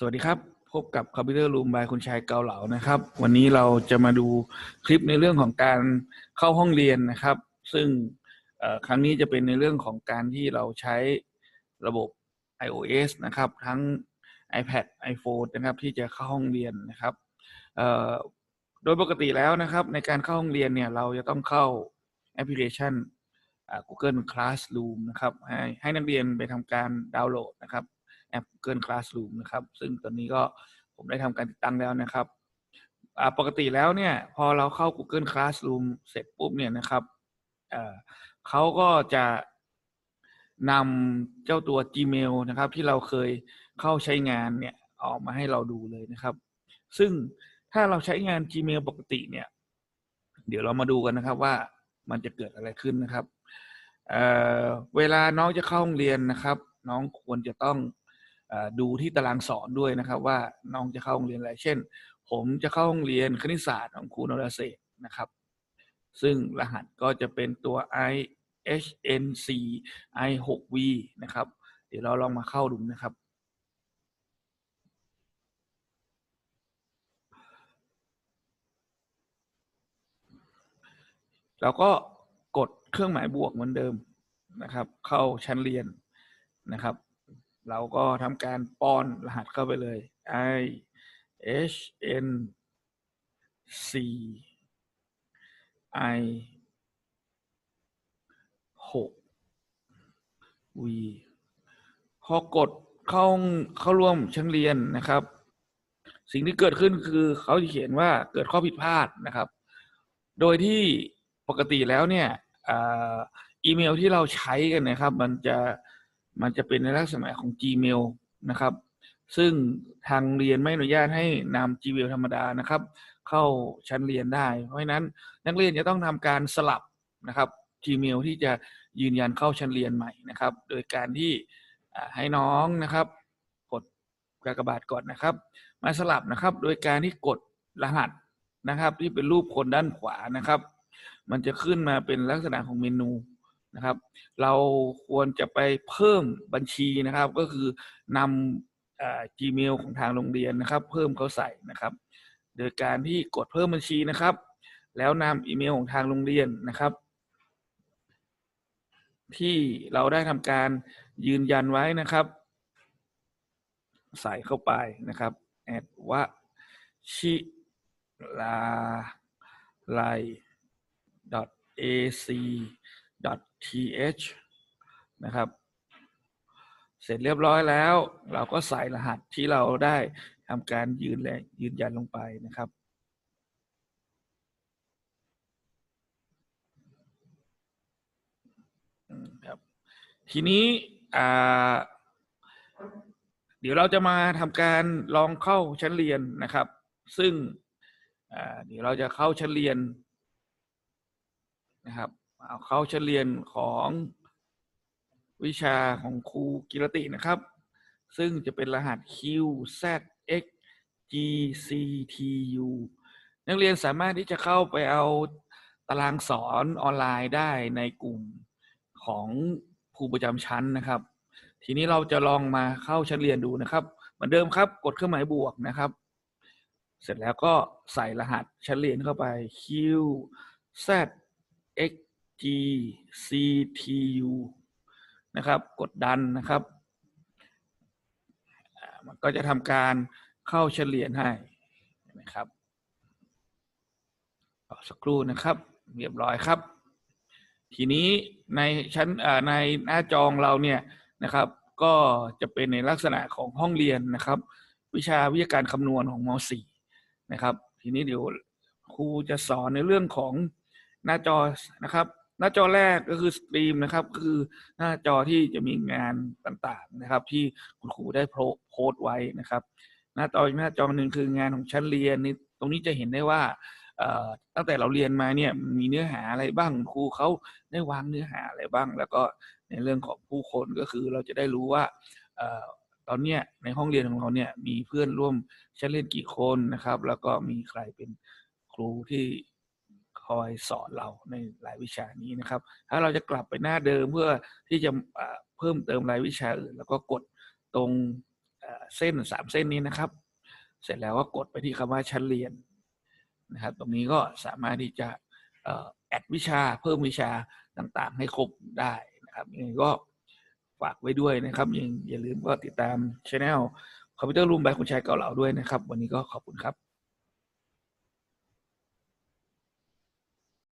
สวัสดีครับ พบกับคอมพิวเตอร์รูมบายคุณชายเกาเหลานะครับ วันนี้เราจะมาดูคลิปในเรื่องของการเข้าห้องเรียนนะครับ ซึ่งครั้งนี้จะเป็นในเรื่องของการที่เราใช้ระบบ iOS นะครับ ทั้ง iPad iPhone นะครับ ที่จะเข้าห้องเรียนนะครับโดยปกติแล้วนะครับ ในการเข้าห้องเรียนเนี่ยเราจะต้องเข้าแอปพลิเคชัน Google Classroom นะครับให้ให้นักเรียนไปทำการดาวน์โหลดนะครับ แอป Google Classroom นะครับ ซึ่งตอนนี้ก็ผมได้ทำการติดตั้งแล้วนะครับปกติแล้วเนี่ยพอเราเข้า Google Classroom เสร็จปุ๊บเนี่ยนะครับเขาก็จะนำเจ้าตัว Gmail นะครับ ที่เราเคยเข้าใช้งานเนี่ยออกมาให้เราดูเลยนะครับ ซึ่งถ้าเราใช้งาน Gmail ปกติเนี่ย เดี๋ยวเรามาดูกันนะครับว่ามันจะเกิดอะไรขึ้นนะครับเเวลาน้องจะเข้าห้องเรียนนะครับ น้องควรจะต้อง ดูที่ตารางสอนด้วยนะครับว่าน้องจะเข้าโรงเรียนอะไร เช่น ผมจะเข้าโรงเรียนคณิตศาสตร์ของครูนรเศรษนะครับ ซึ่งรหัสก็จะเป็นตัว i h n c i 6 v นะครับ เดี๋ยวเราลองมาเข้าดูนะครับ เราก็กดเครื่องหมายบวกเหมือนเดิมนะครับ เข้าชั้นเรียนนะครับ เราก็ทำการป้อนรหัสเข้าไปเลย i h n c i 6 v พอกดเข้าเข้าร่วมชั้นเรียนนะครับ สิ่งที่เกิดขึ้นคือเขาจะเขียนว่าเกิดข้อผิดพลาดนะครับ โดยที่ปกติแล้วเนี่ยอ,อีเมลที่เราใช้กันนะครับ มันจะ มันจะเป็นในลักษณะของ Gmail นะครับ ซึ่งทางเรียนไม่อนุญาตให้นำ Gmail ธรรมดานะครับ เข้าชั้นเรียนได้ เพราะฉะนั้นนักเรียนจะต้องทำการสลับนะครับ Gmail ที่จะยืนยันเข้าชั้นเรียนใหม่นะครับ โดยการที่ให้น้องนะครับ กดกากบาทก่อนนะครับ มาสลับนะครับ โดยการที่กดรหัสนะครับ ที่เป็นรูปคนด้านขวานะครับ มันจะขึ้นมาเป็นลักษณะของเมนู นะครับ เราควรจะไปเพิ่มบัญชีนะครับ ก็คือนำอ Gmail ของทางโรงเรียนนะครับ เพิ่มเขาใส่นะครับ โดยการที่กดเพิ่มบัญชีนะครับ แล้วนำอีเมลของทางโรงเรียนนะครับ ที่เราได้ทำการยืนยันไว้นะครับ ใส่เข้าไปนะครับแอดว่าชิลาไล ac th นะครับ เสร็จเรียบร้อยแล้ว เราก็ใส่รหัสที่เราได้ทำการยืนและยืนยันลงไปนะครับครับทีนี้เดี๋ยวเราจะมาทำการลองเข้าชั้นเรียนนะครับ ซึ่งเดี๋ยวเราจะเข้าชั้นเรียนนะครับ เอาเฉลียนของวิชาของครูกิรตินะครับ ซึ่งจะเป็นรหัส QZX GCTU นักเรียนสามารถที่จะเข้าไปเอาตารางสอนออนไลน์ได้ในกลุ่มของครูประจำชั้นนะครับ ทีนี้เราจะลองมาเข้าชั้นเรียนดูนะครับ เหมือนเดิมครับกดเครื่องหมายบวกนะครับ เสร็จแล้วก็ใส่รหัสชั้นเรียนเข้าไป Q Z X G C T U นะครับ กดดันนะครับ มันก็จะทำการเข้าชั้นเรียให้นะครับรอสักครู่นะครับ เรียบร้อยครับ ทีนี้ในชั้นในหน้าจองเราเนี่ยนะครับ ก็จะเป็นในลักษณะของห้องเรียนนะครับ วิชาวิทยาการคำนวณของม .4 นะครับ ทีนี้เดี๋ยวครูจะสอนในเรื่องของหน้าจอนะครับ หน้าจอแรกก็คือสตรีมนะครับ คือหน้าจอที่จะมีงานต่างๆนะครับ ที่คุณครูได้โพสต์ไว้นะครับ หน้าจออีกหน้าจอหนึ่งคืองานของชั้นเรียนนี่ตรงนี้จะเห็นได้ว่าตั้งแต่เราเรียนมาเนี่ยมีเนื้อหาอะไรบ้างครูเขาได้วางเนื้อหาอะไรบ้าง แล้วก็ในเรื่องของผู้คนก็คือเราจะได้รู้ว่าอตอนเนี้ยในห้องเรียนของเราเนี่ยมีเพื่อนร่วมชั้นเรียนกี่คนนะครับ แล้วก็มีใครเป็นครูที่ คอยสอนเราในรายวิชานี้นะครับ ถ้าเราจะกลับไปหน้าเดิมเพื่อที่จะเพิ่มเติมรายวิชาอื่น แล้วก็กดตรงเส้นสามเส้นนี้นะครับ เสร็จแล้วก็กดไปที่คำว่าชั้นเรียนนะครับ ตรงนี้ก็สามารถที่จะอ่อแอดวิชาเพิ่มวิชาต่างๆ ให้ครบได้นะครับยังไงก็ฝากไว้ด้วยนะครับอย่าอย่าลืมก็ติดตามช anel คอมพิวเตอร์รูมบายคุณชายเกาเหล่าด้วยนะครับ วันนี้ก็ขอบคุณครับ